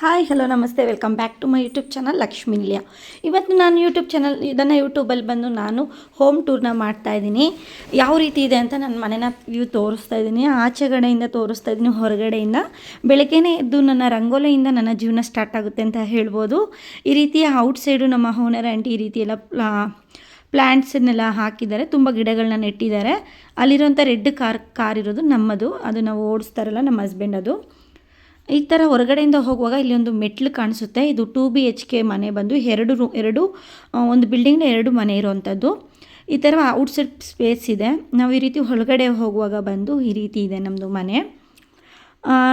Hi, hello, ನಮಸ್ತೆ. Welcome back to my YouTube channel Lakshmi Nilaya. ಇವತ್ತು ನಾನು YouTube channel, ಇದನ್ನು ಯೂಟ್ಯೂಬಲ್ಲಿ ಬಂದು ನಾನು ಹೋಮ್ ಟೂರ್ನ ಮಾಡ್ತಾ ಇದ್ದೀನಿ. ಯಾವ ರೀತಿ ಇದೆ ಅಂತ ನನ್ನ ಮನೆನ ವ್ಯೂ ತೋರಿಸ್ತಾ ಇದ್ದೀನಿ. ಆಚೆಗಡೆಯಿಂದ ತೋರಿಸ್ತಾ ಇದ್ದೀನಿ, ಹೊರಗಡೆಯಿಂದ. ಬೆಳಗ್ಗೆನೇ ಎದ್ದು ನನ್ನ ರಂಗೋಲಿಯಿಂದ ನನ್ನ ಜೀವನ ಸ್ಟಾರ್ಟ್ ಆಗುತ್ತೆ ಅಂತ ಹೇಳ್ಬೋದು. ಈ ರೀತಿ ಔಟ್ ಸೈಡು ನಮ್ಮ ಹೋನರ್ ಆಂಟಿ ಈ ರೀತಿ ಎಲ್ಲ ಪ್ಲ್ಯಾಂಟ್ಸನ್ನೆಲ್ಲ ಹಾಕಿದ್ದಾರೆ. ತುಂಬ ಗಿಡಗಳನ್ನ ನೆಟ್ಟಿದ್ದಾರೆ. ಅಲ್ಲಿರುವಂಥ ರೆಡ್ ಕಾರ್ ಕಾರ್ ಇರೋದು ನಮ್ಮದು. ಅದು ನಾವು ಓಡಿಸ್ತಾರಲ್ಲ ನಮ್ಮ ಹಸ್ಬೆಂಡ್ ಅದು. ಈ ಥರ ಹೊರಗಡೆಯಿಂದ ಹೋಗುವಾಗ ಇಲ್ಲಿ ಒಂದು ಮೆಟ್ಲು ಕಾಣಿಸುತ್ತೆ. ಇದು ಟೂ ಬಿ ಎಚ್ ಕೆ ಮನೆ ಬಂದು ಎರಡು ರೂ, ಎರಡು ಒಂದು ಬಿಲ್ಡಿಂಗ್ನ ಎರಡು ಮನೆ ಇರುವಂಥದ್ದು ಈ ಥರ ಔಟ್ಸೈಡ್ ಸ್ಪೇಸ್ ಇದೆ. ನಾವು ಈ ರೀತಿ ಒಳಗಡೆ ಹೋಗುವಾಗ ಬಂದು ಈ ರೀತಿ ಇದೆ ನಮ್ಮದು ಮನೆ.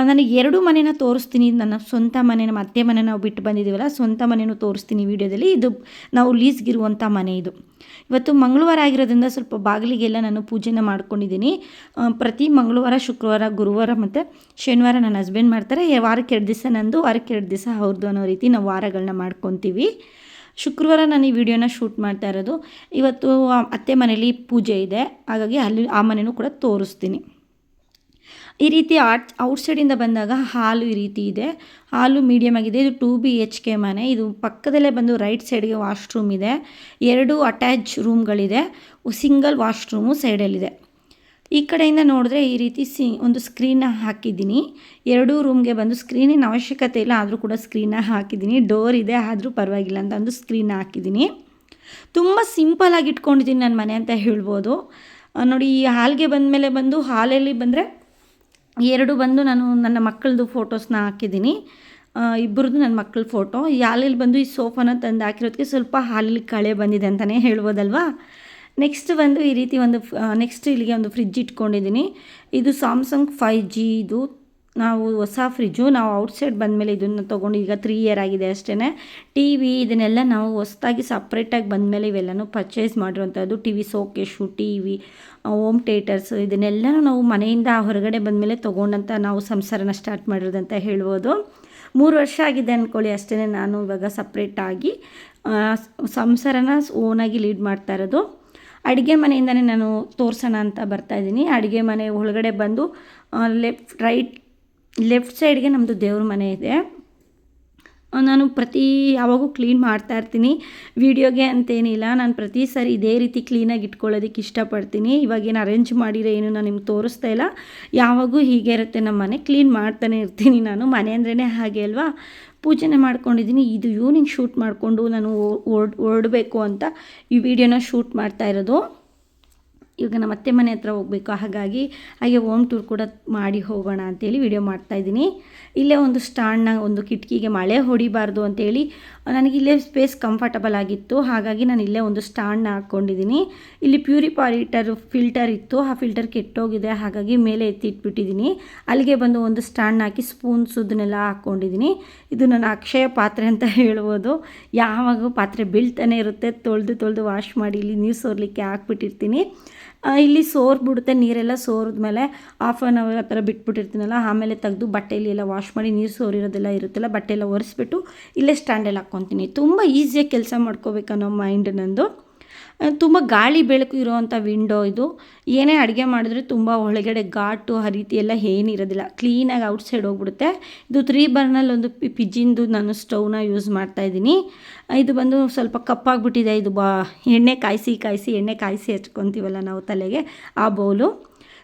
ನನಗೆ ಎರಡು ಮನೆನ ತೋರಿಸ್ತೀನಿ. ನನ್ನ ಸ್ವಂತ ಮನೆ ನಮ್ಮ ಅತ್ತೆ ಮನೆ ನಾವು ಬಿಟ್ಟು ಬಂದಿದ್ದೀವಲ್ಲ ಸ್ವಂತ ಮನೆಯೂ ತೋರಿಸ್ತೀನಿ ವಿಡಿಯೋದಲ್ಲಿ. ಇದು ನಾವು ಲೀಸ್ಗಿರುವಂಥ ಮನೆ ಇದು. ಇವತ್ತು ಮಂಗಳವಾರ ಆಗಿರೋದ್ರಿಂದ ಸ್ವಲ್ಪ ಬಾಗಿಲಿಗೆಲ್ಲ ನಾನು ಪೂಜೆನ ಮಾಡ್ಕೊಂಡಿದ್ದೀನಿ. ಪ್ರತಿ ಮಂಗಳವಾರ, ಶುಕ್ರವಾರ, ಗುರುವಾರ ಮತ್ತು ಶನಿವಾರ ನನ್ನ ಹಸ್ಬೆಂಡ್ ಮಾಡ್ತಾರೆ. ವಾರಕ್ಕೆ ಎರಡು ದಿವಸ ನಂದು, ವಾರಕ್ಕೆ ಎರಡು ದಿವಸ ಅವ್ರದ್ದು ಅನ್ನೋ ರೀತಿ ನಾವು ವಾರಗಳನ್ನ ಮಾಡ್ಕೊತೀವಿ. ಶುಕ್ರವಾರ ನಾನು ಈ ವಿಡಿಯೋನ ಶೂಟ್ ಮಾಡ್ತಾ ಇರೋದು. ಇವತ್ತು ಅತ್ತೆ ಮನೇಲಿ ಪೂಜೆ ಇದೆ. ಹಾಗಾಗಿ ಅಲ್ಲಿ ಆ ಮನೆಯೂ ಕೂಡ ತೋರಿಸ್ತೀನಿ. ಈ ರೀತಿ ಆಟ್ ಔಟ್ಸೈಡಿಂದ ಬಂದಾಗ ಹಾಲು ಈ ರೀತಿ ಇದೆ. ಹಾಲು ಮೀಡಿಯಮ್ ಆಗಿದೆ. ಇದು ಟೂ ಬಿ ಎಚ್ ಕೆ ಮನೆ. ಇದು ಪಕ್ಕದಲ್ಲೇ ಬಂದು ರೈಟ್ ಸೈಡ್ಗೆ ವಾಶ್ರೂಮ್ ಇದೆ. ಎರಡು ಅಟ್ಯಾಚ್ ರೂಮ್ಗಳಿದೆ ಸಿಂಗಲ್ ವಾಶ್ರೂಮು ಸೈಡಲ್ಲಿದೆ ಈ ಕಡೆಯಿಂದ ನೋಡಿದ್ರೆ ಈ ರೀತಿ ಸಿ ಒಂದು ಸ್ಕ್ರೀನ್ನ ಹಾಕಿದ್ದೀನಿ. ಎರಡೂ ರೂಮ್ಗೆ ಬಂದು ಸ್ಕ್ರೀನಿನ ಅವಶ್ಯಕತೆ ಇಲ್ಲ, ಆದರೂ ಕೂಡ ಸ್ಕ್ರೀನ್ನ ಹಾಕಿದ್ದೀನಿ. ಡೋರ್ ಇದೆ, ಆದರೂ ಪರವಾಗಿಲ್ಲ ಅಂತ ಒಂದು ಸ್ಕ್ರೀನ್ನ ಹಾಕಿದ್ದೀನಿ. ತುಂಬ ಸಿಂಪಲಾಗಿ ಇಟ್ಕೊಂಡಿದ್ದೀನಿ ನನ್ನ ಮನೆ ಅಂತ ಹೇಳ್ಬೋದು. ನೋಡಿ ಈ ಹಾಲ್ಗೆ ಬಂದಮೇಲೆ ಬಂದು ಹಾಲಲ್ಲಿ ಬಂದರೆ ಎರಡು ಬಂದು ನಾನು ನನ್ನ ಮಕ್ಕಳದು ಫೋಟೋಸ್ನ ಹಾಕಿದ್ದೀನಿ. ಇಬ್ಬರದ್ದು ನನ್ನ ಮಕ್ಕಳ ಫೋಟೋ. ಈ ಬಂದು ಈ ಸೋಫಾನ ತಂದು ಹಾಕಿರೋದಕ್ಕೆ ಸ್ವಲ್ಪ ಹಾಲಲ್ಲಿ ಕಳೆ ಬಂದಿದೆ ಅಂತಲೇ ಹೇಳ್ಬೋದಲ್ವಾ? ನೆಕ್ಸ್ಟ್ ಬಂದು ಈ ರೀತಿ ಒಂದು ನೆಕ್ಸ್ಟ್ ಇಲ್ಲಿಗೆ ಒಂದು ಫ್ರಿಜ್ ಇಟ್ಕೊಂಡಿದ್ದೀನಿ. ಇದು ಸ್ಯಾಮ್ಸಂಗ್ ಫೈ ಜಿ ಇದು ನಾವು ಹೊಸ ಫ್ರಿಜ್ಜು ನಾವು ಔಟ್ಸೈಡ್ ಬಂದಮೇಲೆ ಇದನ್ನು ತೊಗೊಂಡು ಈಗ ತ್ರೀ ಇಯರ್ ಆಗಿದೆ ಅಷ್ಟೇ ಟಿ ವಿ ಇದನ್ನೆಲ್ಲ ನಾವು ಹೊಸದಾಗಿ ಸಪ್ರೇಟಾಗಿ ಬಂದಮೇಲೆ ಇವೆಲ್ಲನೂ ಪರ್ಚೇಸ್ ಮಾಡಿರುವಂಥದ್ದು. T V showcase T V home theatres ಇದನ್ನೆಲ್ಲನೂ ನಾವು ಮನೆಯಿಂದ ಹೊರಗಡೆ ಬಂದಮೇಲೆ ತೊಗೊಂಡಂಥ ನಾವು ಸಂಸಾರನ ಸ್ಟಾರ್ಟ್ ಮಾಡಿರೋದಂತ ಹೇಳ್ಬೋದು. ಮೂರು ವರ್ಷ ಆಗಿದೆ ಅಂದ್ಕೊಳ್ಳಿ ಅಷ್ಟೇ ನಾನು ಇವಾಗ ಸಪ್ರೇಟಾಗಿ ಸಂಸಾರನ ಓನಾಗಿ ಲೀಡ್ ಮಾಡ್ತಾ ಇರೋದು. ಅಡುಗೆ ಮನೆಯಿಂದನೇ ನಾನು ತೋರಿಸೋಣ ಅಂತ ಬರ್ತಾ ಇದ್ದೀನಿ. ಅಡುಗೆ ಮನೆ ಒಳಗಡೆ ಬಂದು ಲೆಫ್ಟ್ ರೈಟ್ ಲೆಫ್ಟ್ ಸೈಡ್ಗೆ ನಮ್ಮದು ದೇವ್ರ ಮನೆ ಇದೆ. ನಾನು ಪ್ರತಿ ಯಾವಾಗೂ ಕ್ಲೀನ್ ಮಾಡ್ತಾ ಇರ್ತೀನಿ. ವೀಡಿಯೋಗೆ ಅಂತೇನಿಲ್ಲ. ನಾನು ಪ್ರತಿ ಸಾರಿ ಇದೇ ರೀತಿ ಕ್ಲೀನಾಗಿ ಇಟ್ಕೊಳ್ಳೋದಕ್ಕೆ ಇಷ್ಟಪಡ್ತೀನಿ. ಇವಾಗೇನು ಅರೇಂಜ್ ಮಾಡಿರೋ ಏನು ನಾನು ನಿಮ್ಗೆ ತೋರಿಸ್ತಾ ಇಲ್ಲ. ಯಾವಾಗೂ ಹೀಗೆ ಇರುತ್ತೆ. ನಮ್ಮ ಮನೆ ಕ್ಲೀನ್ ಮಾಡ್ತಾನೆ ಇರ್ತೀನಿ ನಾನು. ಮನೆ ಅಂದ್ರೇ ಹಾಗೆ ಅಲ್ವಾ? ಪೂಜೆನೇ ಮಾಡ್ಕೊಂಡಿದ್ದೀನಿ ಇದು ಇವ್ನಿಂಗ್ ಶೂಟ್ ಮಾಡಿಕೊಂಡು ನಾನು ಓಡ್, ಓಡಬೇಕು ಅಂತ ಈ ವಿಡಿಯೋನ ಶೂಟ್ ಮಾಡ್ತಾ ಇರೋದು. ಇವಾಗ ನಮ್ಮ ಅತ್ತೆ ಮನೆ ಹತ್ರ ಹೋಗಬೇಕು. ಹಾಗಾಗಿ ಹಾಗೆ ಹೋಮ್ ಟೂರ್ ಕೂಡ ಮಾಡಿ ಹೋಗೋಣ ಅಂತೇಳಿ ವಿಡಿಯೋ ಮಾಡ್ತಾಯಿದ್ದೀನಿ ಇಲ್ಲೇ ಒಂದು ಸ್ಟ್ಯಾಂಡ್ನ ಒಂದು ಕಿಟಕಿಗೆ ಮಳೆ ಹೊಡಿಬಾರ್ದು ಅಂತೇಳಿ ನನಗೆ ಇಲ್ಲೇ ಸ್ಪೇಸ್ ಕಂಫರ್ಟಬಲ್ ಆಗಿತ್ತು. ಹಾಗಾಗಿ ನಾನು ಇಲ್ಲೇ ಒಂದು ಸ್ಟ್ಯಾಂಡ್ನ ಹಾಕ್ಕೊಂಡಿದ್ದೀನಿ. ಇಲ್ಲಿ ಪ್ಯೂರಿಫಾರಿಟರ್ ಫಿಲ್ಟರ್ ಇತ್ತು. ಆ ಫಿಲ್ಟರ್ ಕೆಟ್ಟೋಗಿದೆ. ಹಾಗಾಗಿ ಮೇಲೆ ಎತ್ತಿ ಇಟ್ಬಿಟ್ಟಿದ್ದೀನಿ ಅಲ್ಲಿಗೆ ಬಂದು ಒಂದು ಸ್ಟ್ಯಾಂಡ್ನ ಹಾಕಿ ಸ್ಪೂನ್ಸ್ ಇದನ್ನೆಲ್ಲ ಹಾಕ್ಕೊಂಡಿದ್ದೀನಿ. ಇದು ನನ್ನ ಅಕ್ಷಯ ಪಾತ್ರೆ ಅಂತ ಹೇಳ್ಬೋದು. ಯಾವಾಗ ಪಾತ್ರೆ ಬೀಳ್ತಾನೆ ಇರುತ್ತೆ. ತೊಳೆದು ತೊಳೆದು ವಾಶ್ ಮಾಡಿ ಇಲ್ಲಿ ನೀರು ಸೋರ್ಲಿಕ್ಕೆ ಹಾಕ್ಬಿಟ್ಟಿರ್ತೀನಿ. ಇಲ್ಲಿ ಸೋರ್ಬಿಡುತ್ತೆ ನೀರೆಲ್ಲ ಸೋರಿದ್ಮೇಲೆ ಹಾಫ್ ಆನ್ ಅವರ್ ಆ ಥರ ಬಿಟ್ಬಿಟ್ಟಿರ್ತೀನಲ್ಲ, ಆಮೇಲೆ ತೆಗೆದು ಬಟ್ಟೆಯಲ್ಲಿ ಎಲ್ಲ ವಾಶ್ ಮಾಡಿ, ನೀರು ಸೋರಿರೋದೆಲ್ಲ ಇರುತ್ತಲ್ಲ ಬಟ್ಟೆ ಎಲ್ಲ ಒರೆಸ್ಬಿಟ್ಟು ಇಲ್ಲೇ ಸ್ಟ್ಯಾಂಡಲ್ಲಿ ಹಾಕ್ಕೊತೀನಿ. ತುಂಬ ಈಸಿಯಾಗಿ ಕೆಲಸ ಮಾಡ್ಕೋಬೇಕನ್ನೋ ಮೈಂಡ್ ನಂದು. ತುಂಬ ಗಾಳಿ ಬೆಳಕು ಇರೋವಂಥ ವಿಂಡೋ ಇದು. ಏನೇ ಅಡುಗೆ ಮಾಡಿದ್ರೆ ತುಂಬ ಒಳಗಡೆ ಘಾಟು ಆ ರೀತಿ ಎಲ್ಲ ಏನಿರೋದಿಲ್ಲ ಕ್ಲೀನಾಗಿ ಔಟ್ಸೈಡ್ ಹೋಗ್ಬಿಡುತ್ತೆ. ಇದು ತ್ರೀ ಬರ್ನಲ್ಲಿ ಒಂದು ಪಿಜ್ಜಿಂದು ನಾನು ಸ್ಟವ್ನ ಯೂಸ್ ಮಾಡ್ತಾಯಿದ್ದೀನಿ ಇದು ಬಂದು ಸ್ವಲ್ಪ ಕಪ್ಪಾಗ್ಬಿಟ್ಟಿದೆ ಇದು ಬಾ, ಎಣ್ಣೆ ಕಾಯಿಸಿ ಕಾಯಿಸಿ, ಎಣ್ಣೆ ಕಾಯಿಸಿ ಹಚ್ಕೊತೀವಲ್ಲ ನಾವು ತಲೆಗೆ, ಆ ಬೌಲು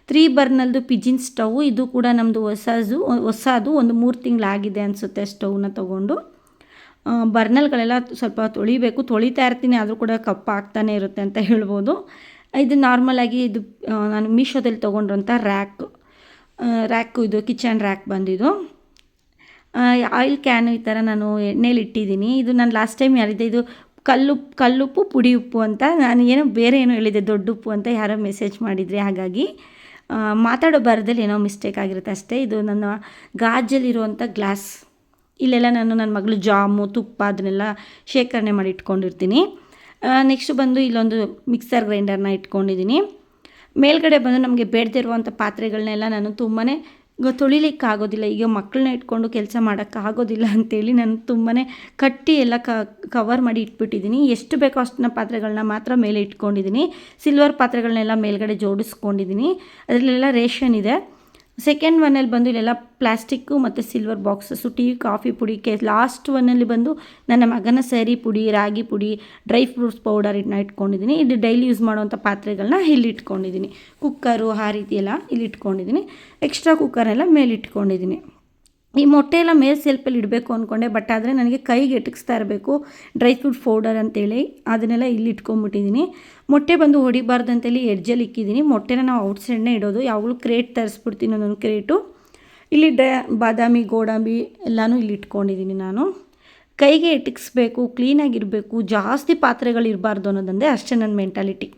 ತ್ರೀ ಬರ್ನಲ್ದು ಪಿಜಿನ್ ಸ್ಟವ್ ಇದು ಕೂಡ ನಮ್ಮದು ಹೊಸದು ಹೊಸದು ಒಂದು ಮೂರು ತಿಂಗಳಾಗಿದೆ ಅನಿಸುತ್ತೆ ಸ್ಟವ್ನ ತೊಗೊಂಡು. ಬರ್ನಲ್ಗಳೆಲ್ಲ ಸ್ವಲ್ಪ ತೊಳಿಬೇಕು. ತೊಳಿತಾ ಇರ್ತೀನಿ, ಆದರೂ ಕೂಡ ಕಪ್ಪ ಆಗ್ತಾನೆ ಇರುತ್ತೆ ಅಂತ ಹೇಳ್ಬೋದು. ಇದು ನಾರ್ಮಲಾಗಿ ಇದು ನಾನು ಮೀಶೋದಲ್ಲಿ ತೊಗೊಂಡ್ರಂಥ ರ್ಯಾಕ್ ರ್ಯಾಕು ಇದು ಕಿಚನ್ ರ್ಯಾಕ್ ಬಂದಿದ್ದು. ಆಯಿಲ್ ಕ್ಯಾನು ಈ ಥರ ನಾನು ಎಣ್ಣೆಲಿ ಇಟ್ಟಿದ್ದೀನಿ. ಇದು ನಾನು ಲಾಸ್ಟ್ ಟೈಮ್ ಯಾರಿದ್ದೆ, ಇದು ಕಲ್ಲುಪ್ಪು ಕಲ್ಲುಪ್ಪು ಪುಡಿ ಉಪ್ಪು ಅಂತ ನಾನು ಏನೋ ಬೇರೆ ಏನೋ ಹೇಳಿದ್ದೆ, ದೊಡ್ಡ ಉಪ್ಪು ಅಂತ ಯಾರೋ ಮೆಸೇಜ್ ಮಾಡಿದರೆ ಹಾಗಾಗಿ. ಮಾತಾಡೋ ಬರದಲ್ಲಿ ಏನೋ ಮಿಸ್ಟೇಕ್ ಆಗಿರುತ್ತೆ ಅಷ್ಟೇ. ಇದು ನನ್ನ ಗಾಜಲ್ಲಿರುವಂಥ ಗ್ಲಾಸ್ ಇಲ್ಲೆಲ್ಲ ನಾನು ನನ್ನ ಮಗಳು ಜಾಮು, ತುಪ್ಪ ಅದನ್ನೆಲ್ಲ ಶೇಖರಣೆ ಮಾಡಿ ಇಟ್ಕೊಂಡಿರ್ತೀನಿ. ನೆಕ್ಸ್ಟ್ ಬಂದು ಇಲ್ಲೊಂದು ಮಿಕ್ಸರ್ ಗ್ರೈಂಡರ್ನ ಇಟ್ಕೊಂಡಿದ್ದೀನಿ. ಮೇಲ್ಗಡೆ ಬಂದು ನಮಗೆ ಬೇಡದಿರುವಂಥ ಪಾತ್ರೆಗಳನ್ನೆಲ್ಲ ನಾನು ತುಂಬಾ ತೊಳಿಲಿಕ್ಕೆ ಆಗೋದಿಲ್ಲ ಈಗ ಮಕ್ಕಳನ್ನ ಇಟ್ಕೊಂಡು ಕೆಲಸ ಮಾಡೋಕ್ಕಾಗೋದಿಲ್ಲ ಅಂತೇಳಿ ನಾನು ತುಂಬಾ ಕಟ್ಟಿ ಎಲ್ಲ ಕವರ್ ಮಾಡಿ ಇಟ್ಬಿಟ್ಟಿದ್ದೀನಿ. ಎಷ್ಟು ಬೇಕೋ ಅಷ್ಟನ್ನ ಪಾತ್ರೆಗಳನ್ನ ಮಾತ್ರ ಮೇಲೆ ಇಟ್ಕೊಂಡಿದ್ದೀನಿ. ಸಿಲ್ವರ್ ಪಾತ್ರೆಗಳನ್ನೆಲ್ಲ ಮೇಲ್ಗಡೆ ಜೋಡಿಸ್ಕೊಂಡಿದ್ದೀನಿ. ಅದರಲ್ಲೆಲ್ಲ ರೇಷನ್ ಇದೆ. ಸೆಕೆಂಡ್ ಒನ್ನಲ್ಲಿ ಬಂದು ಇಲ್ಲೆಲ್ಲ ಪ್ಲಾಸ್ಟಿಕ್ಕು ಮತ್ತು ಸಿಲ್ವರ್ ಬಾಕ್ಸಸ್ಸು ಟೀ ಕಾಫಿ ಪುಡಿ, ಕೆ ಲಾಸ್ಟ್ ಒನ್ನಲ್ಲಿ ಬಂದು ನನ್ನ ಮಗನ ಸರಿ ಪುಡಿ, ರಾಗಿ ಪುಡಿ ಡ್ರೈ ಫ್ರೂಟ್ಸ್ ಪೌಡರ್ ಇದನ್ನ ಇಟ್ಕೊಂಡಿದ್ದೀನಿ. ಇದು ಡೈಲಿ ಯೂಸ್ ಮಾಡುವಂಥ ಪಾತ್ರೆಗಳನ್ನ ಇಲ್ಲಿ ಇಟ್ಕೊಂಡಿದ್ದೀನಿ. ಕುಕ್ಕರು ಆ ರೀತಿ ಎಲ್ಲ ಇಲ್ಲಿ ಇಟ್ಕೊಂಡಿದ್ದೀನಿ. ಎಕ್ಸ್ಟ್ರಾ ಕುಕ್ಕರೆಲ್ಲ ಮೇಲೆ ಇಟ್ಕೊಂಡಿದ್ದೀನಿ. ಈ ಮೊಟ್ಟೆ ಎಲ್ಲ ಮೇಲೆ ಸೆಲ್ಫಲ್ಲಿ ಇಡಬೇಕು ಅಂದ್ಕೊಂಡೆ ಬಟ್ ಆದರೆ ನನಗೆ ಕೈಗೆ ಎಟಕಿಸ್ತಾ ಇರಬೇಕು ಡ್ರೈ ಫ್ರೂಟ್ ಪೌಡರ್ ಅಂತೇಳಿ. ಅದನ್ನೆಲ್ಲ ಇಲ್ಲಿ ಇಟ್ಕೊಂಡ್ಬಿಟ್ಟಿದ್ದೀನಿ ಮೊಟ್ಟೆ ಬಂದು ಹೊಡಿಬಾರ್ದು ಅಂತೇಳಿ ಎಡ್ಜಲ್ಲಿ ಇಕ್ಕಿದ್ದೀನಿ. ಮೊಟ್ಟೆನ ನಾವು ಔಟ್ಸೈಡ್ನೇ ಇಡೋದು. ಯಾವಾಗಲೂ ಕ್ರೇಟ್ ತರಿಸ್ಬಿಡ್ತೀನಿ ಒಂದೊಂದು ಕ್ರೇಟು ಇಲ್ಲಿ ಡ, ಬಾದಾಮಿ, ಗೋಡಂಬಿ ಎಲ್ಲನೂ ಇಲ್ಲಿ ಇಟ್ಕೊಂಡಿದ್ದೀನಿ ನಾನು. ಕೈಗೆ ಎಟಕಿಸ್ಬೇಕು ಕ್ಲೀನಾಗಿರಬೇಕು ಜಾಸ್ತಿ ಪಾತ್ರೆಗಳು ಇರಬಾರ್ದು ಅನ್ನೋದಂದೇ ಅಷ್ಟೇ ನನ್ನ ಮೆಂಟಾಲಿಟಿ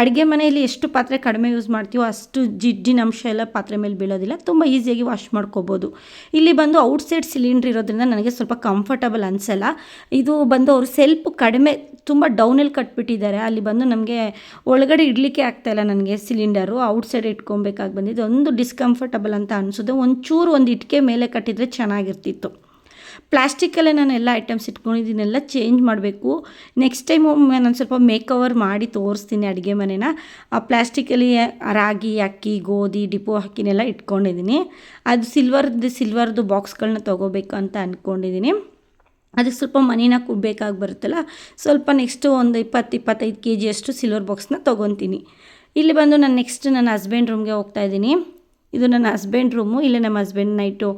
ಅಡುಗೆ ಮನೆಯಲ್ಲಿ ಎಷ್ಟು ಪಾತ್ರೆ ಕಡಿಮೆ ಯೂಸ್ ಮಾಡ್ತೀವೋ ಅಷ್ಟು ಜಿಡ್ಡಿನ ಅಂಶ ಎಲ್ಲ ಪಾತ್ರೆ ಮೇಲೆ ಬೀಳೋದಿಲ್ಲ. ತುಂಬ ಈಸಿಯಾಗಿ ವಾಶ್ ಮಾಡ್ಕೋಬೋದು. ಇಲ್ಲಿ ಬಂದು ಔಟ್ಸೈಡ್ ಸಿಲಿಂಡ್ರ್ ಇರೋದ್ರಿಂದ ನನಗೆ ಸ್ವಲ್ಪ ಕಂಫರ್ಟಬಲ್ ಅನಿಸಲ್ಲ. ಇದು ಬಂದು ಅವರು ಸೆಲ್ಪ್ ಕಡಿಮೆ ತುಂಬ ಡೌನಲ್ಲಿ ಕಟ್ಬಿಟ್ಟಿದ್ದಾರೆ. ಅಲ್ಲಿ ಬಂದು ನಮಗೆ ಒಳಗಡೆ ಇಡಲಿಕ್ಕೆ ಆಗ್ತಾಯಿಲ್ಲ ನನಗೆ ಸಿಲಿಂಡರು ಔಟ್ಸೈಡ್ ಇಟ್ಕೊಬೇಕಾಗಿ ಬಂದಿದ್ದು. ಒಂದು ಡಿಸ್ಕಂಫರ್ಟಬಲ್ ಅಂತ ಅನಿಸೋದು ಒಂಚೂರು ಒಂದು ಇಟ್ಕೆ ಮೇಲೆ ಕಟ್ಟಿದರೆ ಚೆನ್ನಾಗಿರ್ತಿತ್ತು. ಪ್ಲಾಸ್ಟಿಕ್ಕಲ್ಲೇ ನಾನು ಎಲ್ಲ ಐಟಮ್ಸ್ ಇಟ್ಕೊಂಡಿದ್ದೀನೆಲ್ಲ ಚೇಂಜ್ ಮಾಡಬೇಕು. ನೆಕ್ಸ್ಟ್ ಟೈಮು ನಾನು ಸ್ವಲ್ಪ ಮೇಕ್ ಮಾಡಿ ತೋರಿಸ್ತೀನಿ ಅಡುಗೆ ಮನೆನ. ಆ ಪ್ಲಾಸ್ಟಿಕಲ್ಲಿ ರಾಗಿ, ಅಕ್ಕಿ, ಗೋಧಿ, ಡಿಪೋ ಅಕ್ಕಿನೆಲ್ಲ ಇಟ್ಕೊಂಡಿದ್ದೀನಿ. ಅದು ಸಿಲ್ವರ್ದು ಸಿಲ್ವರ್ದು ಬಾಕ್ಸ್ಗಳನ್ನ ತೊಗೋಬೇಕು ಅಂತ ಅಂದ್ಕೊಂಡಿದ್ದೀನಿ ಅದಕ್ಕೆ ಸ್ವಲ್ಪ ಮನಿನ ಕೊಡಬೇಕಾಗಿ ಬರುತ್ತಲ್ಲ, ಸ್ವಲ್ಪ ನೆಕ್ಸ್ಟು ಒಂದು ಇಪ್ಪತ್ತು, ಇಪ್ಪತ್ತೈದು ಕೆ ಜಿಯಷ್ಟು ಸಿಲ್ವರ್ ಬಾಕ್ಸ್ನ ತೊಗೊತೀನಿ. ಇಲ್ಲಿ ಬಂದು ನಾನು ನೆಕ್ಸ್ಟ್ ನನ್ನ ಹಸ್ಬೆಂಡ್ ರೂಮ್ಗೆ ಹೋಗ್ತಾ ಇದ್ದೀನಿ. ಇದು ನನ್ನ ಹಸ್ಬೆಂಡ್ ರೂಮು ಇಲ್ಲಿ ನಮ್ಮ ಹಸ್ಬೆಂಡ್ ನೈಟು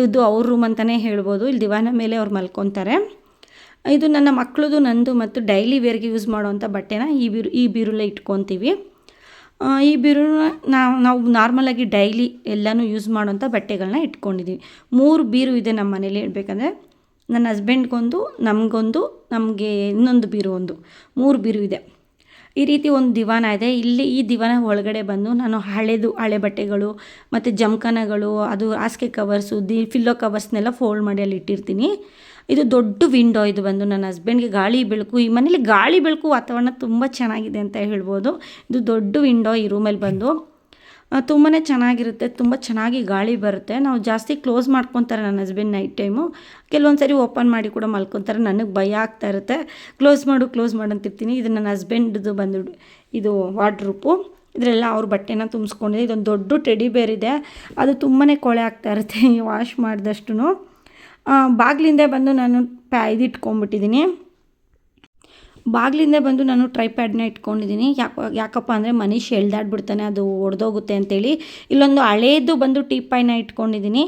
ಇದು ಅವ್ರ ರೂಮ್ ಅಂತಲೇ ಹೇಳ್ಬೋದು. ಇಲ್ಲಿ ದಿವಾನ ಮೇಲೆ ಅವ್ರು ಮಲ್ಕೊತಾರೆ. ಇದು ನನ್ನ ಮಕ್ಕಳದು ನಂದು ಮತ್ತು ಡೈಲಿ ವೇರ್ಗೆ ಯೂಸ್ ಮಾಡುವಂಥ ಬಟ್ಟೆನ ಈ ಬಿರು, ಈ ಬೀರುಲ್ಲೇ ಇಟ್ಕೊತೀವಿ. ಈ ಬೀರುನ ನಾವು ನಾವು ನಾರ್ಮಲಾಗಿ ಡೈಲಿ ಎಲ್ಲನೂ ಯೂಸ್ ಮಾಡೋವಂಥ ಬಟ್ಟೆಗಳನ್ನ ಇಟ್ಕೊಂಡಿದ್ದೀವಿ ಮೂರು ಬೀರು ಇದೆ ನಮ್ಮ ಮನೇಲಿ. ಹೇಳ್ಬೇಕಂದ್ರೆ ನನ್ನ ಹಸ್ಬೆಂಡ್ಗೊಂದು ನಮಗೊಂದು, ನಮಗೆ ಇನ್ನೊಂದು ಬೀರು ಒಂದು. ಮೂರು ಬೀರು ಇದೆ. ಈ ರೀತಿ ಒಂದು ದಿವಾನ ಇದೆ. ಇಲ್ಲಿ ಈ ದಿವಾನ ಒಳಗಡೆ ಬಂದು ನಾನು ಹಳೆದು ಹಳೆ ಬಟ್ಟೆಗಳು ಮತ್ತು ಜಮಖಾನಗಳು, ಅದು ಹಾಸಿಗೆ ಕವರ್ಸು, ದಿ ಫಿಲ್ಲೋ ಕವರ್ಸ್ನೆಲ್ಲ ಫೋಲ್ಡ್ ಮಾಡಿ ಅಲ್ಲಿ ಇಟ್ಟಿರ್ತೀನಿ. ಇದು ದೊಡ್ಡ ವಿಂಡೋ ಇದು ಬಂದು ನನ್ನ ಹಸ್ಬೆಂಡ್ಗೆ ಗಾಳಿ ಬೆಳಕು, ಈ ಮನೇಲಿ ಗಾಳಿ ಬೆಳಕು ವಾತಾವರಣ ತುಂಬ ಚೆನ್ನಾಗಿದೆ ಅಂತ ಹೇಳ್ಬೋದು. ಇದು ದೊಡ್ಡ ವಿಂಡೋ ಈ ರೂಮಲ್ಲಿ ಬಂದು. ತುಂಬಾ ಚೆನ್ನಾಗಿರುತ್ತೆ, ತುಂಬ ಚೆನ್ನಾಗಿ ಗಾಳಿ ಬರುತ್ತೆ. ನಾವು ಜಾಸ್ತಿ ಕ್ಲೋಸ್ ಮಾಡ್ಕೊತಾರೆ ನನ್ನ ಹಸ್ಬೆಂಡ್ ನೈಟ್ ಟೈಮು ಕೆಲವೊಂದು ಸರಿ ಓಪನ್ ಮಾಡಿ ಕೂಡ ಮಲ್ಕೊತಾರೆ, ನನಗೆ ಭಯ ಆಗ್ತಾ ಇರುತ್ತೆ. ಕ್ಲೋಸ್ ಮಾಡು ಕ್ಲೋಸ್ ಮಾಡು ಅಂತಿರ್ತೀನಿ. ಇದು ನನ್ನ ಹಸ್ಬೆಂಡ್ದು ಬಂದು ಇದು ವಾರ್ಡ್ರೂಪು ಇದರೆಲ್ಲ ಅವ್ರ ಬಟ್ಟೆನ ತುಂಬಿಸ್ಕೊಂಡಿದೆ. ಇದೊಂದು ದೊಡ್ಡ ಟೆಡಿ ಬೇರ್ ಇದೆ. ಅದು ತುಂಬಾ ಕೊಳೆ ಆಗ್ತಾ ಇರುತ್ತೆ ವಾಶ್ ಮಾಡಿದಷ್ಟು ಬಾಗಿಲಿಂದ ಬಂದು ನಾನು ಪ್ಯಾ ಇದು ಇಟ್ಕೊಂಡ್ಬಿಟ್ಟಿದ್ದೀನಿ. ಬಾಗಿಲಿಂದ ಬಂದು ನಾನು ಟ್ರೈಪ್ಯಾಡ್ನ ಇಟ್ಕೊಂಡಿದ್ದೀನಿ. ಯಾಕೆ, ಯಾಕಪ್ಪ ಅಂದರೆ ಮನೀಶ್ ಎಳ್ದಾಡ್ಬಿಡ್ತಾನೆ ಅದು ಒಡೆದೋಗುತ್ತೆ ಅಂತೇಳಿ. ಇಲ್ಲೊಂದು ಹಳೇದು ಬಂದು ಟೀಪಾಯಿನ ಇಟ್ಕೊಂಡಿದ್ದೀನಿ.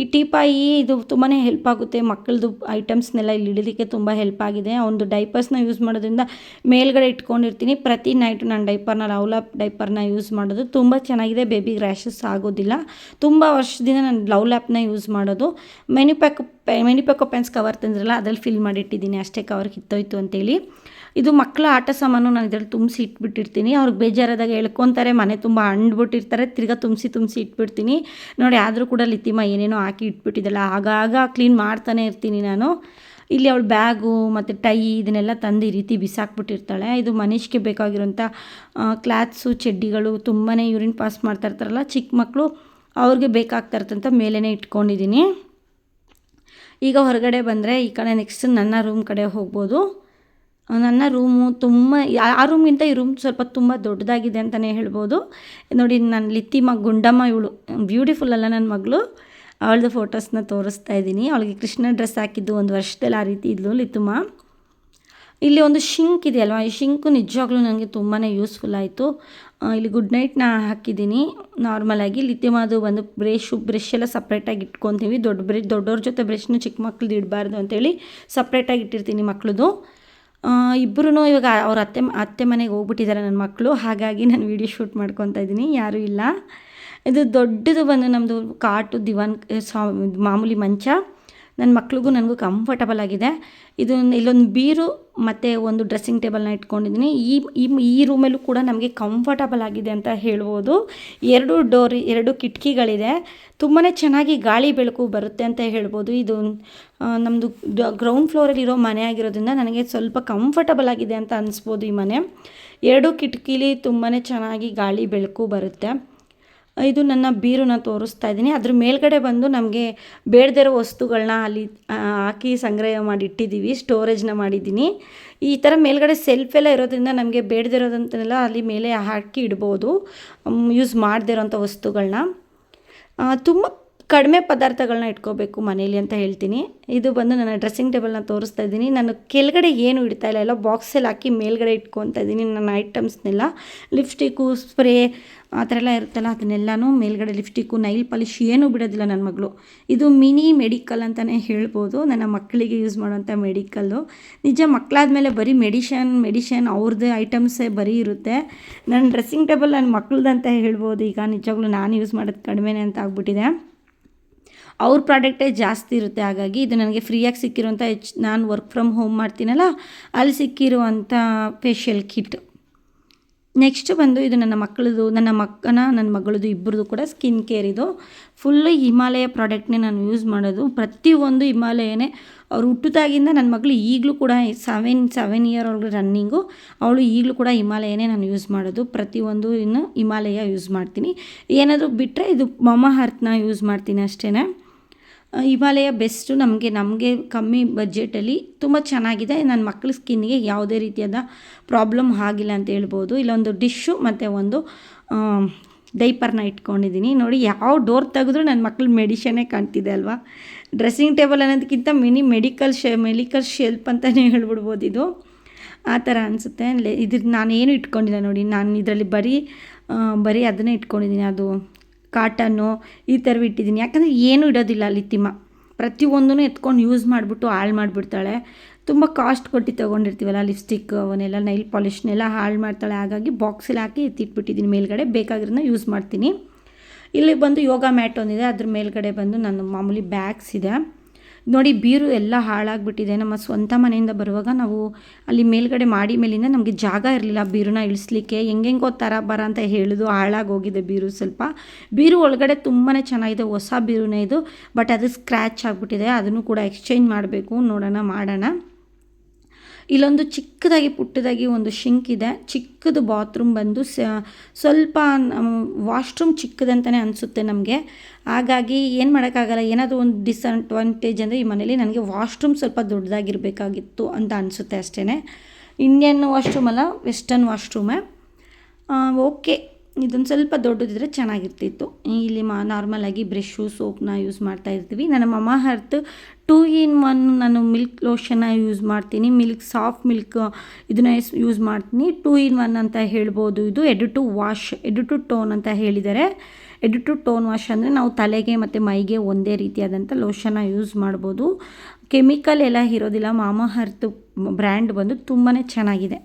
ಈ ಟೀಪಾಯಿ ಇದು ತುಂಬಾ ಹೆಲ್ಪ್ ಆಗುತ್ತೆ. ಮಕ್ಕಳದು ಐಟಮ್ಸ್ನೆಲ್ಲ ಇಲ್ಲಿ ಇಡಲಿಕ್ಕೆ ತುಂಬ ಹೆಲ್ಪ್ ಆಗಿದೆ. ಒಂದು ಡೈಪರ್ಸ್ನ ಯೂಸ್ ಮಾಡೋದ್ರಿಂದ ಮೇಲ್ಗಡೆ ಇಟ್ಕೊಂಡಿರ್ತೀನಿ. ಪ್ರತಿ ನೈಟು ನಾನು ಡೈಪರ್ನ ಲವ್ಲಾಪ್ ಡೈಪರ್ನ ಯೂಸ್ ಮಾಡೋದು. ತುಂಬ ಚೆನ್ನಾಗಿದೆ. ಬೇಬಿ ರ್ಯಾಷಸ್ ಆಗೋದಿಲ್ಲ. ತುಂಬ ವರ್ಷದಿಂದ ನಾನು ಲವ್ ಲ್ಯಾಪ್ನ ಯೂಸ್ ಮಾಡೋದು. ಮೆನಿಪ್ಯಾಕ್ ಪ್ಯಾಕ್ ಮೆನು ಪ್ಯಾಕೋ ಪೆನ್ಸ್ ಕವರ್ ತಂದ್ರಲ್ಲ, ಅದ್ರಲ್ಲಿ ಫಿಲ್ ಮಾಡಿಟ್ಟಿದ್ದೀನಿ. ಅಷ್ಟೇ ಕವರ್ ಕಿತ್ತೋಯ್ತು ಅಂತೇಳಿ. ಇದು ಮಕ್ಕಳ ಆಟ ಸಾಮಾನು ನಾನು ಇದರಲ್ಲಿ ತುಂಬಿಸಿ ಇಟ್ಬಿಟ್ಟಿರ್ತೀನಿ. ಅವ್ರಿಗೆ ಬೇಜಾರಾದಾಗ ಹೇಳ್ಕೊತಾರೆ ಮನೆ ತುಂಬ ಅಂಡ್ಬಿಟ್ಟಿರ್ತಾರೆ, ತಿರ್ಗಾ ತುಂಬಿಸಿ ತುಂಬಿಸಿ ಇಟ್ಬಿಡ್ತೀನಿ. ನೋಡಿ, ಆದರೂ ಕೂಡ ಲಿತಿಮ್ಮ ಏನೇನೋ ಹಾಕಿ ಇಟ್ಬಿಟ್ಟಿದ್ದಲ್ಲ ಆಗಾಗ ಕ್ಲೀನ್ ಮಾಡ್ತಾನೆ ಇರ್ತೀನಿ ನಾನು. ಇಲ್ಲಿ ಅವಳು ಬ್ಯಾಗು ಮತ್ತು ಟೈ ಇದನ್ನೆಲ್ಲ ತಂದು ಈ ರೀತಿ ಬಿಸಾಕ್ಬಿಟ್ಟಿರ್ತಾಳೆ. ಇದು ಮನುಷ್ಯಕ್ಕೆ ಬೇಕಾಗಿರೋಂಥ ಕ್ಲಾತ್ಸು, ಚಡ್ಡಿಗಳು ತುಂಬಾ ಯೂರಿನ್ ಪಾಸ್ ಮಾಡ್ತಾ ಇರ್ತಾರಲ್ಲ, ಚಿಕ್ಕ ಮಕ್ಕಳು ಅವ್ರಿಗೆ ಬೇಕಾಗ್ತಾ ಇರ್ತಂತ ಮೇಲೇ ಇಟ್ಕೊಂಡಿದ್ದೀನಿ. ಈಗ ಹೊರಗಡೆ ಬಂದರೆ ಈ ಕಡೆ ನೆಕ್ಸ್ಟ್ ನನ್ನ ರೂಮ್ ಕಡೆ ಹೋಗ್ಬೋದು. ನನ್ನ ರೂಮು ತುಂಬ, ಆ ರೂಮ್ಗಿಂತ ಈ ರೂಮ್ ಸ್ವಲ್ಪ ತುಂಬ ದೊಡ್ಡದಾಗಿದೆ ಅಂತಲೇ ಹೇಳ್ಬೋದು. ನೋಡಿ ನನ್ನ ಲಿತ್ತಿಮ ಗುಂಡಮ್ಮ ಇವಳು ಬ್ಯೂಟಿಫುಲ್ ಅಲ್ಲ ನನ್ನ ಮಗಳು. ಅವಳದು ಫೋಟೋಸ್ನ ತೋರಿಸ್ತಾ ಇದ್ದೀನಿ. ಅವಳಿಗೆ ಕೃಷ್ಣ ಡ್ರೆಸ್ ಹಾಕಿದ್ದು ಒಂದು ವರ್ಷದಲ್ಲಿ ಆ ರೀತಿ ಇದ್ಲು ಲಿತ್ತುಮ ಇಲ್ಲಿ ಒಂದು ಶಿಂಕ್ ಇದೆ ಅಲ್ವಾ? ಈ ಶಿಂಕು ನಿಜವಾಗ್ಲೂ ನನಗೆ ತುಂಬಾ ಯೂಸ್ಫುಲ್ ಆಯಿತು. ಇಲ್ಲಿ ಗುಡ್ ನೈಟ್ನ ಹಾಕಿದ್ದೀನಿ. ನಾರ್ಮಲಾಗಿ ಅದು ಒಂದು ಬ್ರಷು ಬ್ರಷ್ ಎಲ್ಲ ಸಪ್ರೇಟಾಗಿ ಇಟ್ಕೊತೀವಿ. ದೊಡ್ಡ ಬ್ರೆ ದೊಡ್ಡವ್ರ ಜೊತೆ ಬ್ರಷ್ನ ಚಿಕ್ಕ ಮಕ್ಳದ್ದು ಇಡಬಾರ್ದು ಅಂತೇಳಿ ಸಪ್ರೇಟಾಗಿ ಇಟ್ಟಿರ್ತೀನಿ ಮಕ್ಳದು. ಇಬ್ಬರೂ ಇವಾಗ ಅವ್ರ ಅತ್ತೆ ಅತ್ತೆ ಮನೆಗೆ ಹೋಗ್ಬಿಟ್ಟಿದ್ದಾರೆ ನನ್ನ ಮಕ್ಕಳು. ಹಾಗಾಗಿ ನಾನು ವೀಡಿಯೋ ಶೂಟ್ ಮಾಡ್ಕೊತ ಇದ್ದೀನಿ. ಯಾರೂ ಇಲ್ಲ. ಇದು ದೊಡ್ಡದು ಬಂದು ನಮ್ಮದು ಕಾಟು ದಿವಾನ್ ಮಾಮೂಲಿ ಮಂಚ. ನನ್ನ ಮಕ್ಳಿಗೂ ನನಗೂ ಕಂಫರ್ಟಬಲ್ ಆಗಿದೆ. ಇದು ಇಲ್ಲೊಂದು ಬೀರು ಮತ್ತು ಒಂದು ಡ್ರೆಸ್ಸಿಂಗ್ ಟೇಬಲ್ನ ಇಟ್ಕೊಂಡಿದ್ದೀನಿ. ಈ ಈ ಈ ರೂಮಲ್ಲೂ ಕೂಡ ನಮಗೆ ಕಂಫರ್ಟಬಲ್ ಆಗಿದೆ ಅಂತ ಹೇಳ್ಬೋದು. ಎರಡು ಡೋರ್ ಎರಡು ಕಿಟಕಿಗಳಿದೆ. ತುಂಬಾ ಚೆನ್ನಾಗಿ ಗಾಳಿ ಬೆಳಕು ಬರುತ್ತೆ ಅಂತ ಹೇಳ್ಬೋದು. ಇದು ನಮ್ಮದು ಗ್ರೌಂಡ್ ಫ್ಲೋರಲ್ಲಿರೋ ಮನೆ ಆಗಿರೋದ್ರಿಂದ ನನಗೆ ಸ್ವಲ್ಪ ಕಂಫರ್ಟಬಲ್ ಆಗಿದೆ ಅಂತ ಅನಿಸ್ಬೋದು ಈ ಮನೆ. ಎರಡು ಕಿಟಕಿಲಿ ತುಂಬಾ ಚೆನ್ನಾಗಿ ಗಾಳಿ ಬೆಳಕು ಬರುತ್ತೆ. ಇದು ನನ್ನ ಬೀರುನ ತೋರಿಸ್ತಾ ಇದ್ದೀನಿ. ಅದ್ರ ಮೇಲ್ಗಡೆ ಬಂದು ನಮಗೆ ಬೇಡದಿರೋ ವಸ್ತುಗಳನ್ನ ಅಲ್ಲಿ ಹಾಕಿ ಸಂಗ್ರಹ ಮಾಡಿ ಇಟ್ಟಿದ್ದೀವಿ ಸ್ಟೋರೇಜ್ನ ಮಾಡಿದ್ದೀನಿ. ಈ ಥರ ಮೇಲ್ಗಡೆ ಸೆಲ್ಫ್ ಎಲ್ಲ ಇರೋದ್ರಿಂದ ನಮಗೆ ಬೇಡದಿರೋದಂತೆಲ್ಲ ಅಲ್ಲಿ ಮೇಲೆ ಹಾಕಿ ಇಡ್ಬೋದು. ಯೂಸ್ ಮಾಡದಿರೋಂಥ ವಸ್ತುಗಳನ್ನ ತುಂಬ ಕಡಿಮೆ ಪದಾರ್ಥಗಳನ್ನ ಇಟ್ಕೋಬೇಕು ಮನೇಲಿ ಅಂತ ಹೇಳ್ತೀನಿ. ಇದು ಬಂದು ನನ್ನ ಡ್ರೆಸ್ಸಿಂಗ್ ಟೇಬಲ್ನ ತೋರಿಸ್ತಾ ಇದ್ದೀನಿ. ನಾನು ಕೆಳಗಡೆ ಏನು ಇಡ್ತಾ ಇಲ್ಲ, ಎಲ್ಲ ಬಾಕ್ಸಲ್ಲಿ ಹಾಕಿ ಮೇಲ್ಗಡೆ ಇಟ್ಕೊತ ಇದ್ದೀನಿ ನನ್ನ ಐಟಮ್ಸ್ನೆಲ್ಲ. ಲಿಪ್ಸ್ಟಿಕ್ಕು, ಸ್ಪ್ರೇ ಆ ಥರ ಎಲ್ಲ ಇರುತ್ತಲ್ಲ, ಅದನ್ನೆಲ್ಲನೂ ಮೇಲ್ಗಡೆ ಲಿಪ್ಸ್ಟಿಕ್ಕು, ನೈಲ್ ಪಾಲಿಶ್ ಏನೂ ಬಿಡೋದಿಲ್ಲ ನನ್ನ ಮಗಳು. ಇದು ಮಿನಿ ಮೆಡಿಕಲ್ ಅಂತಲೇ ಹೇಳ್ಬೋದು. ನನ್ನ ಮಕ್ಕಳಿಗೆ ಯೂಸ್ ಮಾಡೋಂಥ ಮೆಡಿಕಲ್ಲು. ನಿಜ ಮಕ್ಕಳಾದಮೇಲೆ ಬರೀ ಮೆಡಿಷನ್ ಮೆಡಿಷನ್ ಅವ್ರದ್ದೇ ಐಟಮ್ಸೇ ಬರೀ ಇರುತ್ತೆ. ನನ್ನ ಡ್ರೆಸ್ಸಿಂಗ್ ಟೇಬಲ್ ನನ್ನ ಮಕ್ಕಳದಂತ ಹೇಳ್ಬೋದು. ಈಗ ನಿಜವಾಗ್ಲೂ ನಾನು ಯೂಸ್ ಮಾಡೋದು ಕಡಿಮೆನೇ ಅಂತ ಆಗ್ಬಿಟ್ಟಿದೆ. ಅವ್ರ ಪ್ರಾಡಕ್ಟೇ ಜಾಸ್ತಿ ಇರುತ್ತೆ. ಹಾಗಾಗಿ ಇದು ನನಗೆ ಫ್ರೀಯಾಗಿ ಸಿಕ್ಕಿರುವಂಥ ಹೆಚ್ ನಾನು ವರ್ಕ್ ಫ್ರಮ್ ಹೋಮ್ ಮಾಡ್ತೀನಲ್ಲ, ಅಲ್ಲಿ ಸಿಕ್ಕಿರುವಂಥ ಫೇಶಿಯಲ್ ಕಿಟ್ ನೆಕ್ಸ್ಟ್ ಬಂದು ಇದು ನನ್ನ ಮಕ್ಕಳದು, ನನ್ನ ಮಕ್ಕನ, ನನ್ನ ಮಗಳದು ಇಬ್ಬರದು ಕೂಡ ಸ್ಕಿನ್ ಕೇರ್ ಇದು. ಫುಲ್ಲು ಹಿಮಾಲಯ ಪ್ರಾಡಕ್ಟ್ನೇ ನಾನು ಯೂಸ್ ಮಾಡೋದು. ಪ್ರತಿಯೊಂದು ಹಿಮಾಲಯನೇ ಅವ್ರು ಹುಟ್ಟಿದಾಗಿಂದ ನನ್ನ ಮಗಳು ಈಗಲೂ ಕೂಡ ಸೆವೆನ್ ಸೆವೆನ್ ಇಯರ್ ಒಳಗೆ ರನ್ನಿಂಗು ಅವಳು ಈಗಲೂ ಕೂಡ ಹಿಮಾಲಯನೇ ನಾನು ಯೂಸ್ ಮಾಡೋದು. ಪ್ರತಿಯೊಂದು ಇನ್ನು ಹಿಮಾಲಯ ಯೂಸ್ ಮಾಡ್ತೀನಿ. ಏನಾದರೂ ಬಿಟ್ಟರೆ ಇದು ಮಮ ಹರ್ತ್ನ ಯೂಸ್ ಮಾಡ್ತೀನಿ ಅಷ್ಟೇ ಹಿಮಾಲಯ ಬೆಸ್ಟು ನಮಗೆ ನಮಗೆ ಕಮ್ಮಿ ಬಜೆಟಲ್ಲಿ ತುಂಬ ಚೆನ್ನಾಗಿದೆ. ನನ್ನ ಮಕ್ಕಳ ಸ್ಕಿನ್ಗೆ ಯಾವುದೇ ರೀತಿಯಾದ ಪ್ರಾಬ್ಲಮ್ ಆಗಿಲ್ಲ ಅಂತ ಹೇಳ್ಬೋದು. ಇಲ್ಲೊಂದು ಡಿಶ್ಶು ಮತ್ತು ಒಂದು ಡೈಪರ್ನ ಇಟ್ಕೊಂಡಿದ್ದೀನಿ. ನೋಡಿ ಯಾವ ಡೋರ್ ತೆಗೆದ್ರೂ ನನ್ನ ಮಕ್ಳ ಮೆಡಿಷನ್ನೇ ಕಾಣ್ತಿದೆ ಅಲ್ವಾ? ಡ್ರೆಸ್ಸಿಂಗ್ ಟೇಬಲ್ ಅನ್ನೋದಕ್ಕಿಂತ ಮಿನಿ ಮೆಡಿಕಲ್ ಶೆ, ಮೆಡಿಕಲ್ ಶೆಲ್ಪ್ ಅಂತಲೇ ಹೇಳ್ಬಿಡ್ಬೋದು ಇದು. ಆ ಥರ ಅನಿಸುತ್ತೆ. ಇದ್ರ ನಾನೇನು ಇಟ್ಕೊಂಡಿಲ್ಲ ನೋಡಿ. ನಾನು ಇದರಲ್ಲಿ ಬರೀ ಬರೀ ಅದನ್ನೇ ಇಟ್ಕೊಂಡಿದ್ದೀನಿ. ಅದು ಕಾಟನ್ನು ಈ ಥರವು ಇಟ್ಟಿದ್ದೀನಿ. ಯಾಕಂದರೆ ಏನೂ ಇಡೋದಿಲ್ಲ ಅಲ್ಲಿ ತಿಮ್ಮ. ಪ್ರತಿಯೊಂದೂ ಎತ್ಕೊಂಡು ಯೂಸ್ ಮಾಡಿಬಿಟ್ಟು ಹಾಳು ಮಾಡಿಬಿಡ್ತಾಳೆ. ತುಂಬ ಕಾಸ್ಟ್ ಕೊಟ್ಟು ತೊಗೊಂಡಿರ್ತೀವಲ್ಲ ಲಿಪ್ಸ್ಟಿಕ್ ಅವನ್ನೆಲ್ಲ ನೈಲ್ ಪಾಲಿಷ್ನೆಲ್ಲ ಹಾಳು ಮಾಡ್ತಾಳೆ. ಹಾಗಾಗಿ ಬಾಕ್ಸಲ್ಲಿ ಹಾಕಿ ಎತ್ತಿಟ್ಬಿಟ್ಟಿದ್ದೀನಿ. ಮೇಲ್ಗಡೆ ಬೇಕಾಗಿರೋದನ್ನ ಯೂಸ್ ಮಾಡ್ತೀನಿ. ಇಲ್ಲಿ ಬಂದು ಯೋಗ ಮ್ಯಾಟ್ ಒಂದಿದೆ. ಅದ್ರ ಮೇಲ್ಗಡೆ ಬಂದು ನನ್ನ ಮಾಮೂಲಿ ಬ್ಯಾಗ್ಸ್ ಇದೆ. ನೋಡಿ, ಬೀರು ಎಲ್ಲ ಹಾಳಾಗಿಬಿಟ್ಟಿದೆ. ನಮ್ಮ ಸ್ವಂತ ಮನೆಯಿಂದ ಬರುವಾಗ ನಾವು ಅಲ್ಲಿ ಮೇಲ್ಗಡೆ ಮಾಡಿ ಮೇಲಿಂದ ನಮಗೆ ಜಾಗ ಇರಲಿಲ್ಲ. ಬೀರುನ ಇಳಿಸ್ಲಿಕ್ಕೆ ಹೆಂಗೆಂಗೋ ಥರ ಬರ ಅಂತ ಹೇಳಿದು, ಹಾಳಾಗೋಗಿದೆ ಬೀರು ಸ್ವಲ್ಪ. ಬೀರು ಒಳಗಡೆ ತುಂಬಾ ಚೆನ್ನಾಗಿದೆ, ಹೊಸ ಬೀರುನೇ ಇದು. ಬಟ್ ಅದು ಸ್ಕ್ರ್ಯಾಚ್ ಆಗಿಬಿಟ್ಟಿದೆ. ಅದನ್ನು ಕೂಡ ಎಕ್ಸ್ಚೇಂಜ್ ಮಾಡಬೇಕು. ನೋಡೋಣ, ಮಾಡೋಣ. ಇಲ್ಲೊಂದು ಚಿಕ್ಕದಾಗಿ ಪುಟ್ಟದಾಗಿ ಒಂದು ಶಿಂಕ್ ಇದೆ. ಚಿಕ್ಕದು ಬಾತ್ರೂಮ್ ಬಂದು ಸ್ವಲ್ಪ ವಾಶ್ರೂಮ್ ಚಿಕ್ಕದಂತಲೇ ಅನಿಸುತ್ತೆ ನಮಗೆ. ಹಾಗಾಗಿ ಏನು ಮಾಡೋಕ್ಕಾಗಲ್ಲ, ಏನಾದರೂ ಒಂದು ಡಿಸ್ಅಡ್ವಾಂಟೇಜ್ ಅಂದರೆ ಈ ಮನೇಲಿ ನನಗೆ ವಾಶ್ರೂಮ್ ಸ್ವಲ್ಪ ದೊಡ್ಡದಾಗಿರಬೇಕಾಗಿತ್ತು ಅಂತ ಅನಿಸುತ್ತೆ ಅಷ್ಟೇ ಇಂಡಿಯನ್ ವಾಶ್ರೂಮ್ ಅಲ್ಲ, ವೆಸ್ಟರ್ನ್ ವಾಶ್ರೂಮೇ. ಓಕೆ. ಇದೊಂದು ಸ್ವಲ್ಪ ದೊಡ್ಡದಿದ್ರೆ ಚೆನ್ನಾಗಿರ್ತಿತ್ತು. ಇಲ್ಲಿ ಮಾ ನಾರ್ಮಲಾಗಿ ಬ್ರಷು ಸೋಪ್ನ ಯೂಸ್ ಮಾಡ್ತಾ ಇರ್ತೀವಿ. ನನ್ನ Mamaearth two in one ನಾನು ಮಿಲ್ಕ್ ಲೋಷನ್ನ ಯೂಸ್ ಮಾಡ್ತೀನಿ. ಮಿಲ್ಕ್ ಸಾಫ್ಟ್ ಮಿಲ್ಕ್ ಇದನ್ನ ಯೂಸ್ ಮಾಡ್ತೀನಿ. ಟೂ ಇನ್ ಒನ್ ಅಂತ ಹೇಳ್ಬೋದು. ಇದು add to wash add to tone ಅಂತ ಹೇಳಿದ್ದಾರೆ. ಎಡ್ ಟು ಟೋನ್ ವಾಶ್ ಅಂದರೆ ನಾವು ತಲೆಗೆ ಮತ್ತು ಮೈಗೆ ಒಂದೇ ರೀತಿಯಾದಂಥ ಲೋಷನ್ನ ಯೂಸ್ ಮಾಡ್ಬೋದು. ಕೆಮಿಕಲ್ ಎಲ್ಲ ಇರೋದಿಲ್ಲ. ಮಾಮಾ ಹರ್ತ್ ಬ್ರ್ಯಾಂಡ್ ಬಂದು ತುಂಬಾ ಚೆನ್ನಾಗಿದೆ.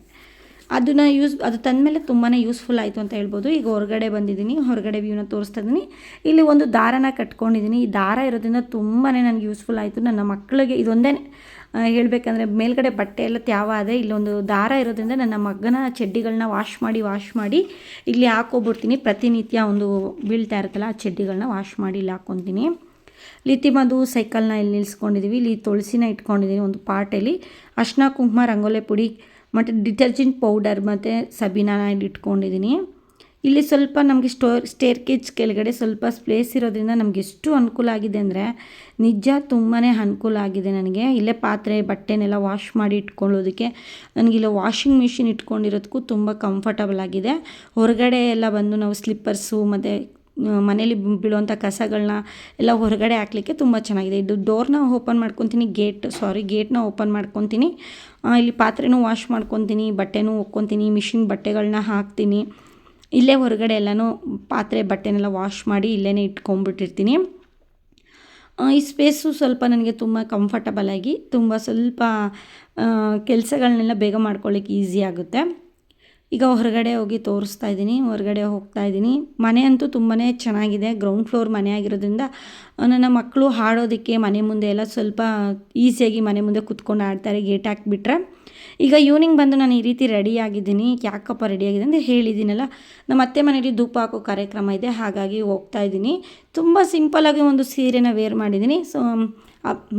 ಅದನ್ನು ಯೂಸ್ ಅದು ತಂದಮೇಲೆ ತುಂಬಾ ಯೂಸ್ಫುಲ್ ಆಯಿತು ಅಂತ ಹೇಳ್ಬೋದು. ಈಗ ಹೊರಗಡೆ ಬಂದಿದ್ದೀನಿ, ಹೊರಗಡೆ ವ್ಯೂನ ತೋರಿಸ್ತಾ ಇದ್ದೀನಿ. ಇಲ್ಲಿ ಒಂದು ದಾರನ ಕಟ್ಕೊಂಡಿದ್ದೀನಿ. ಈ ದಾರ ಇರೋದ್ರಿಂದ ತುಂಬಾ ನನಗೆ ಯೂಸ್ಫುಲ್ ಆಯಿತು. ನನ್ನ ಮಕ್ಕಳಿಗೆ ಇದೊಂದೇ ಹೇಳಬೇಕಂದ್ರೆ ಮೇಲ್ಗಡೆ ಬಟ್ಟೆ ಎಲ್ಲ ತ್ಯಾವ ಅದೇ ಇಲ್ಲೊಂದು ದಾರ ಇರೋದ್ರಿಂದ ನನ್ನ ಮಗನ ಚಡ್ಡಿಗಳನ್ನ ವಾಶ್ ಮಾಡಿ ವಾಶ್ ಮಾಡಿ ಇಲ್ಲಿ ಹಾಕೋಬಿಡ್ತೀನಿ. ಪ್ರತಿನಿತ್ಯ ಒಂದು ಬೀಳ್ತಾ ಇರುತ್ತಲ್ಲ, ಆ ಚಡ್ಡಿಗಳನ್ನ ವಾಶ್ ಮಾಡಿ ಇಲ್ಲಿ ಹಾಕ್ಕೊತೀನಿ ಲಿತಿಮದು ಸೈಕಲ್ನ ಇಲ್ಲಿ ನಿಲ್ಸ್ಕೊಂಡಿದ್ದೀವಿ ಇಲ್ಲಿ ತುಳಸಿನ ಇಟ್ಕೊಂಡಿದ್ದೀನಿ ಒಂದು ಪಾಟಲ್ಲಿ ಅರ್ಶಿನ, ಕುಂಕುಮ, ರಂಗೋಲೆ ಪುಡಿ ಮತ್ತು ಡಿಟರ್ಜೆಂಟ್ ಪೌಡರ್ ಮತ್ತು ಇಲ್ಲಿ ಇಟ್ಕೊಂಡಿದ್ದೀನಿ ಇಲ್ಲಿ ಸ್ವಲ್ಪ ನಮಗೆ ಸ್ಟೋರ್ ಸ್ಟೇರ್ ಕೇಜ್ ಕೆಳಗಡೆ ಸ್ವಲ್ಪ ಸ್ಪೇಸ್ ಇರೋದ್ರಿಂದ ನಮ್ಗೆ ಎಷ್ಟು ಅನುಕೂಲ ಆಗಿದೆ ಅಂದರೆ ನಿಜ ತುಂಬಾ ಅನುಕೂಲ ಆಗಿದೆ ನನಗೆ. ಇಲ್ಲೇ ಪಾತ್ರೆ, ಬಟ್ಟೆನೆಲ್ಲ ವಾಶ್ ಮಾಡಿ ಇಟ್ಕೊಳ್ಳೋದಕ್ಕೆ ನನಗಿಲ್ಲ ವಾಷಿಂಗ್ ಮಿಷಿನ್ ಇಟ್ಕೊಂಡಿರೋದಕ್ಕೂ ತುಂಬ ಕಂಫರ್ಟಬಲ್ ಆಗಿದೆ. ಹೊರಗಡೆ ಎಲ್ಲ ಬಂದು ನಾವು ಸ್ಲಿಪ್ಪರ್ಸು ಮತ್ತು ಮನೇಲಿ ಬೀಳುವಂಥ ಕಸಗಳನ್ನ ಎಲ್ಲ ಹೊರಗಡೆ ಹಾಕ್ಲಿಕ್ಕೆ ತುಂಬ ಚೆನ್ನಾಗಿದೆ. ಇದು ಡೋರ್ನ ಓಪನ್ ಮಾಡ್ಕೊತೀನಿ, ಗೇಟ್ ಸಾರಿ ಗೇಟ್ನ ಓಪನ್ ಮಾಡ್ಕೊತೀನಿ. ಇಲ್ಲಿ ಪಾತ್ರೆನೂ ವಾಶ್ ಮಾಡ್ಕೊತೀನಿ, ಬಟ್ಟೆನೂ ಒಕ್ಕೊತೀನಿ, ಮಿಷಿನ್ ಬಟ್ಟೆಗಳನ್ನ ಹಾಕ್ತೀನಿ. ಇಲ್ಲೇ ಹೊರಗಡೆ ಎಲ್ಲನೂ ಪಾತ್ರೆ, ಬಟ್ಟೆನೆಲ್ಲ ವಾಶ್ ಮಾಡಿ ಇಲ್ಲೇ ಇಟ್ಕೊಂಡ್ಬಿಟ್ಟಿರ್ತೀನಿ ಈ ಸ್ಪೇಸು ಸ್ವಲ್ಪ ನನಗೆ ತುಂಬ ಕಂಫರ್ಟಬಲ್ ಆಗಿ ತುಂಬ ಸ್ವಲ್ಪ ಕೆಲಸಗಳನ್ನೆಲ್ಲ ಬೇಗ ಮಾಡ್ಕೊಳ್ಳಿಕ್ಕೆ ಈಸಿ ಆಗುತ್ತೆ. ಈಗ ಹೊರಗಡೆ ಹೋಗಿ ತೋರಿಸ್ತಾ ಇದ್ದೀನಿ, ಹೊರಗಡೆ ಹೋಗ್ತಾ ಇದ್ದೀನಿ. ಮನೆ ಅಂತೂ ತುಂಬಾ ಚೆನ್ನಾಗಿದೆ ಗ್ರೌಂಡ್ ಫ್ಲೋರ್ ಮನೆ ಆಗಿರೋದ್ರಿಂದ ನನ್ನ ಮಕ್ಕಳು ಹಾಡೋದಕ್ಕೆ ಮನೆ ಮುಂದೆ ಎಲ್ಲ ಸ್ವಲ್ಪ ಈಸಿಯಾಗಿ ಮನೆ ಮುಂದೆ ಕುತ್ಕೊಂಡು ಆಡ್ತಾರೆ ಗೇಟ್ ಹಾಕಿಬಿಟ್ರೆ. ಈಗ ಈವ್ನಿಂಗ್ ಬಂದು ನಾನು ಈ ರೀತಿ ರೆಡಿ ಆಗಿದ್ದೀನಿ. ಯಾಕಪ್ಪ ರೆಡಿ ಆಗಿದೆ ಅಂತ ಹೇಳಿದ್ದೀನಲ್ಲ, ನಮ್ಮ ಅತ್ತೆ ಮನೇಲಿ ಧೂಪ ಹಾಕೋ ಕಾರ್ಯಕ್ರಮ ಇದೆ, ಹಾಗಾಗಿ ಹೋಗ್ತಾ ಇದ್ದೀನಿ. ತುಂಬ ಸಿಂಪಲಾಗಿ ಒಂದು ಸೀರೆನ ವೇರ್ ಮಾಡಿದ್ದೀನಿ. ಸೊ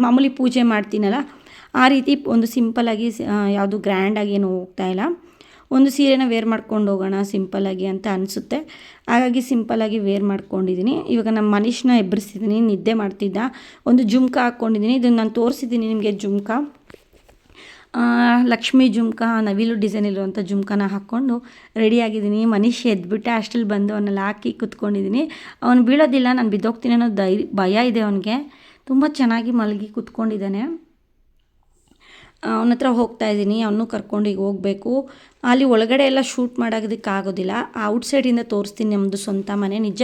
ಮಾಮೂಲಿ ಪೂಜೆ ಮಾಡ್ತೀನಲ್ಲ, ಆ ರೀತಿ ಒಂದು ಸಿಂಪಲಾಗಿ ಯಾವುದು ಗ್ರ್ಯಾಂಡಾಗಿ ಏನು ಹೋಗ್ತಾ ಇಲ್ಲ. ಒಂದು ಸೀರೆನ ವೇರ್ ಮಾಡ್ಕೊಂಡು ಹೋಗೋಣ ಸಿಂಪಲ್ಲಾಗಿ ಅಂತ ಅನಿಸುತ್ತೆ. ಹಾಗಾಗಿ ಸಿಂಪಲ್ಲಾಗಿ ವೇರ್ ಮಾಡ್ಕೊಂಡಿದ್ದೀನಿ ಇವಾಗ ನಮ್ಮ ಮನುಷ್ಯನ ಎಬ್ಬರಿಸಿದ್ದೀನಿ ನಿದ್ದೆ ಮಾಡ್ತಿದ್ದ. ಒಂದು ಜುಮ್ಕ ಹಾಕ್ಕೊಂಡಿದ್ದೀನಿ ಇದನ್ನು ನಾನು ತೋರಿಸಿದ್ದೀನಿ ನಿಮಗೆ ಜುಮ್ಕ. ಲಕ್ಷ್ಮಿ ಜುಮ್ಕ, ನವಿಲು ಡಿಸೈನ್ ಇರುವಂಥ ಜುಮ್ಕನ ಹಾಕ್ಕೊಂಡು ರೆಡಿಯಾಗಿದ್ದೀನಿ ಮನೀಶ್ ಎದ್ಬಿಟ್ಟೆ ಅಷ್ಟಲ್ಲಿ ಬಂದು ಅವನ್ನೆಲ್ಲ ಹಾಕಿ ಕುತ್ಕೊಂಡಿದ್ದೀನಿ ಅವನು ಬೀಳೋದಿಲ್ಲ, ನಾನು ಬಿದ್ದೋಗ್ತೀನಿ ಅನ್ನೋ ಧೈರ್ಯ, ಭಯ ಇದೆ ಅವನಿಗೆ. ತುಂಬ ಚೆನ್ನಾಗಿ ಮಲಗಿ ಕುತ್ಕೊಂಡಿದ್ದಾನೆ. ಅವನ ಹತ್ರ ಹೋಗ್ತಾ ಇದ್ದೀನಿ ಅವನು ಕರ್ಕೊಂಡು ಈಗ ಹೋಗಬೇಕು. ಅಲ್ಲಿ ಒಳಗಡೆ ಎಲ್ಲ ಶೂಟ್ ಮಾಡೋದಕ್ಕೆ ಆಗೋದಿಲ್ಲ. ಔಟ್ಸೈಡಿಂದ ತೋರಿಸ್ತೀನಿ ನಮ್ಮದು ಸ್ವಂತ ಮನೆ. ನಿಜ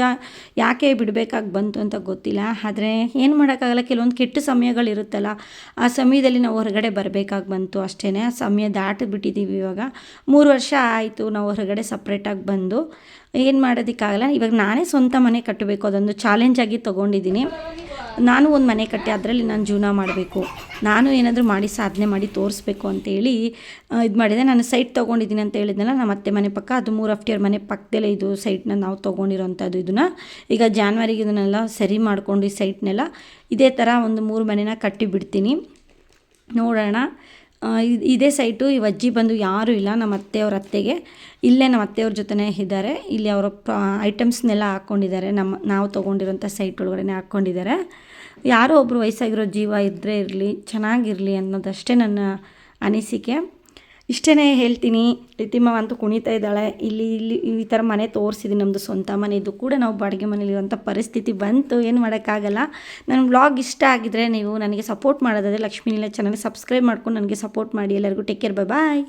ಯಾಕೆ ಬಿಡಬೇಕಾಗಿ ಬಂತು ಅಂತ ಗೊತ್ತಿಲ್ಲ. ಆದರೆ ಏನು ಮಾಡೋಕ್ಕಾಗಲ್ಲ, ಕೆಲವೊಂದು ಕೆಟ್ಟ ಸಮಯಗಳಿರುತ್ತಲ್ಲ, ಆ ಸಮಯದಲ್ಲಿ ನಾವು ಹೊರಗಡೆ ಬರಬೇಕಾಗಿ ಬಂತು ಅಷ್ಟೇ ಆ ಸಮಯ ದಾಟಿಬಿಟ್ಟಿದ್ದೀವಿ ಇವಾಗ. ಮೂರು ವರ್ಷ ಆಯಿತು ನಾವು ಹೊರಗಡೆ ಸಪ್ರೇಟಾಗಿ ಬಂದು. ಏನು ಮಾಡೋದಕ್ಕಾಗಲ್ಲ. ಇವಾಗ ನಾನೇ ಸ್ವಂತ ಮನೆ ಕಟ್ಟಬೇಕು. ಅದೊಂದು ಚಾಲೆಂಜಾಗಿ ತೊಗೊಂಡಿದ್ದೀನಿ. ನಾನು ಒಂದು ಮನೆ ಕಟ್ಟಿ ಅದರಲ್ಲಿ ನಾನು ಜೀವನ ಮಾಡಬೇಕು. ನಾನು ಏನಾದರೂ ಮಾಡಿ ಸಾಧನೆ ಮಾಡಿ ತೋರಿಸ್ಬೇಕು ಅಂತೇಳಿ ಇದು ಮಾಡಿದೆ. ನಾನು ಸೈಟ್ ತೊಗೊಂಡಿದ್ದೀನಿ ಅಂತ ಹೇಳಿದ್ನಲ್ಲ, ನಮ್ಮ ಅತ್ತೆ ಮನೆ ಪಕ್ಕ, ಅದು ಮೂರು ಅಫ್ಟಿಯರ್ ಮನೆ ಪಕ್ಕದಲ್ಲೇ ಇದು ಸೈಟ್ನ ನಾವು ತೊಗೊಂಡಿರೋಂಥದ್ದು ಇದನ್ನು. ಈಗ ಜಾನ್ವರಿಗೆ ಇದನ್ನೆಲ್ಲ ಸರಿ ಮಾಡ್ಕೊಂಡು ಈ ಸೈಟ್ನೆಲ್ಲ ಇದೇ ಥರ ಒಂದು ಮೂರು ಮನೆನ ಕಟ್ಟಿ ಬಿಡ್ತೀನಿ. ನೋಡೋಣ. ಇದ್- ಸೈಟು ಈ ಅಜ್ಜಿ ಬಂದು ಯಾರೂ ಇಲ್ಲ ನಮ್ಮ ಅತ್ತೆಯವ್ರ ಅತ್ತೆಗೆ. ಇಲ್ಲೇ ನಮ್ಮ ಅತ್ತೆಯವ್ರ ಜೊತೆನೇ ಇದ್ದಾರೆ. ಇಲ್ಲಿ ಅವರ ಐಟಮ್ಸ್ನೆಲ್ಲ ಹಾಕ್ಕೊಂಡಿದ್ದಾರೆ. ನಮ್ಮ, ನಾವು ತೊಗೊಂಡಿರೋಂಥ ಸೈಟ್ ಒಳಗಡೆ ಹಾಕ್ಕೊಂಡಿದ್ದಾರೆ. ಯಾರೋ ಒಬ್ಬರು ವಯಸ್ಸಾಗಿರೋ ಜೀವ ಇದ್ದರೆ ಇರಲಿ, ಚೆನ್ನಾಗಿರಲಿ ಅನ್ನೋದಷ್ಟೇ ನನ್ನ ಅನಿಸಿಕೆ. ಇಷ್ಟೇ ಹೇಳ್ತೀನಿ. ಲಿತಿಮ್ಮ ಅಂತೂ ಕುಣಿತಾ ಇದ್ದಾಳೆ. ಇಲ್ಲಿ ಇಲ್ಲಿ ಈ ಥರ ಮನೆ ತೋರಿಸಿದ್ದೀನಿ ನಮ್ಮದು ಸ್ವಂತ ಮನೆ. ಇದು ಕೂಡ ನಾವು ಬಾಡಿಗೆ ಮನೇಲಿರುವಂಥ ಪರಿಸ್ಥಿತಿ ಬಂತು. ಏನು ಮಾಡೋಕ್ಕಾಗಲ್ಲ. ನನ್ನ ವ್ಲಾಗ್ ಇಷ್ಟ ಆಗಿದ್ರೆ ನೀವು ನನಗೆ ಸಪೋರ್ಟ್ ಮಾಡೋದಾದರೆ ಲಕ್ಷ್ಮೀ ನೀಲ ಚಾನಲ್ ಸಬ್ಸ್ಕ್ರೈಬ್ ಮಾಡ್ಕೊಂಡು ನನಗೆ ಸಪೋರ್ಟ್ ಮಾಡಿ. ಎಲ್ಲರಿಗೂ ಟೇಕ್ ಕೇರ್ ಬೈ ಬಾಯ್